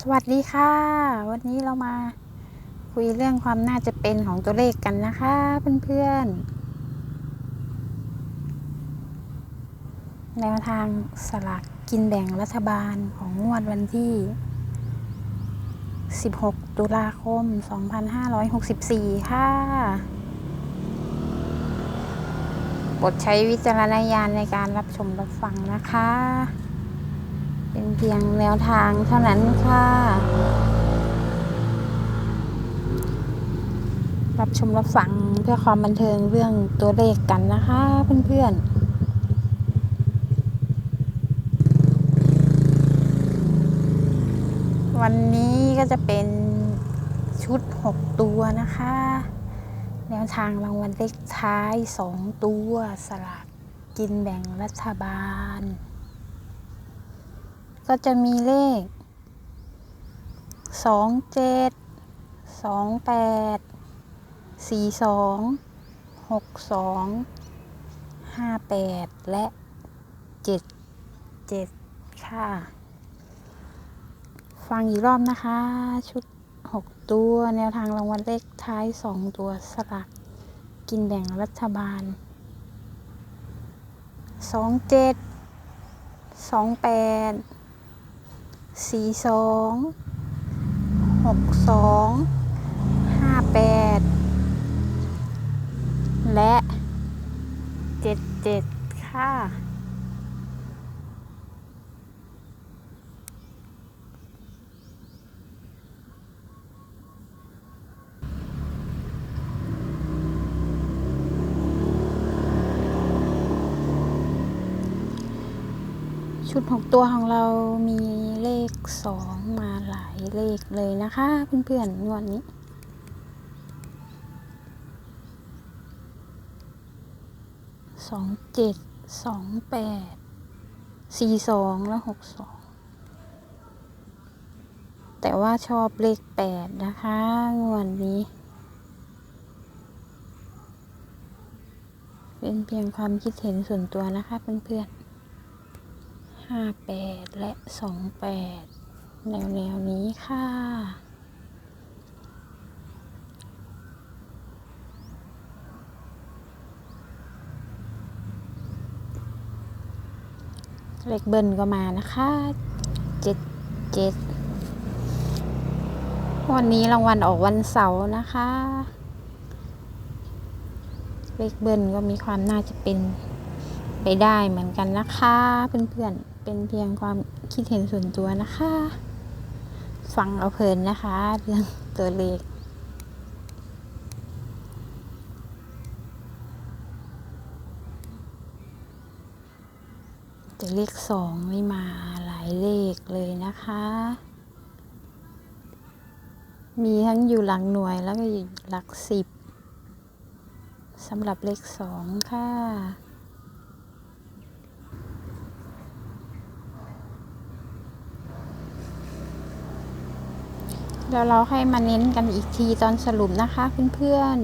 สวัสดีค่ะ วันนี้เรามาคุยเรื่องความน่าจะเป็นของตัวเลขกันนะคะเพื่อนๆแนวทางสลากกินแบ่งรัฐบาลของงวดวันที่ 16 ตุลาคม 2564 ค่ะโปรดใช้วิจารณญาณในการรับชมรับฟังนะคะ เป็นเพียงแนวทางเท่านั้นค่ะ รับชมรับฟังเพื่อความบันเทิงเรื่องตัวเลขกันนะคะเพื่อนๆวันนี้ก็จะเป็นชุด 6 ตัวนะคะ แนวทางรางวัลเลขท้าย 2 ตัว สลากกินแบ่งรัฐบาล ก็จะมีเลข สองเจ็ด สองแปด สี่สอง หกสอง ห้าแปด และเจ็ด เจ็ดค่ะ ฟังอีกรอบนะคะ ชุดหกตัว แนวทางรางวัลเลขท้ายสองตัวสลากกินแบ่งรัฐบาลสองเจ็ดสองแปด สี่สองหกสองห้าแปดและเจ็ดเจ็ดค่ะ ชุดหกตัวของเรามี เลขสองมาหลายเลขเลยนะคะเพื่อนๆงวดนี้สองเจ็ดสองแปดสี่สองและหกสองแต่ว่าชอบเลขแปดนะคะงวดนี้ เป็นเพียงความคิดเห็นส่วนตัวนะคะเพื่อนๆ ห้าแปดและสองแปดแนวแนวๆนี้ค่ะเลขเบิ้ลก็มานะคะเจ็ดเจ็ดวันนี้รางวัลออกวันเสาร์นะคะ เลขเบิ้ลก็มีความน่าจะเป็นไปได้เหมือนกันนะคะเพื่อนๆ เป็นเพียงความคิดเห็นส่วนตัวนะคะ ฟังเอาเพลินนะคะ เรื่องตัวเลขแต่เลขสองไม่มาหลายเลขเลยนะคะ มีทั้งอยู่หลังหน่วยแล้วก็อยู่หลักสิบสำหรับเลขสองค่ะ แล้วเราให้มาเน้นกันอีกทีตอนสรุปนะคะเพื่อน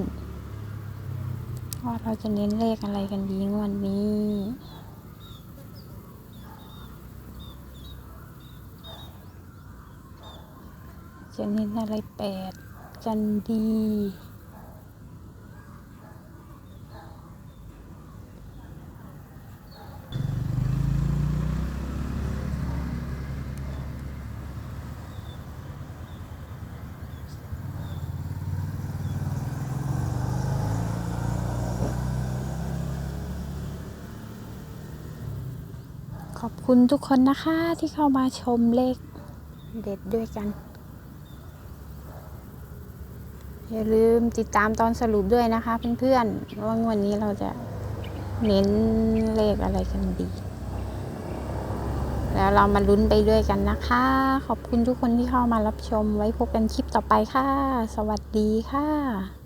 ๆว่าเราจะเน้นเลขอะไรกันดีงวันนี้จะเน้นอะไรแปดกันดี ขอบคุณทุกคนนะคะที่เข้ามาชมเลขเด็ดด้วยกัน อย่าลืมติดตามตอนสรุปด้วยนะคะเพื่อนๆว่างวันนี้เราจะเน้นเลขอะไรกันดี แล้วเรามาลุ้นไปด้วยกันนะคะ ขอบคุณทุกคนที่เข้ามารับชมไว้พบกันคลิปต่อไปค่ะ สวัสดีค่ะ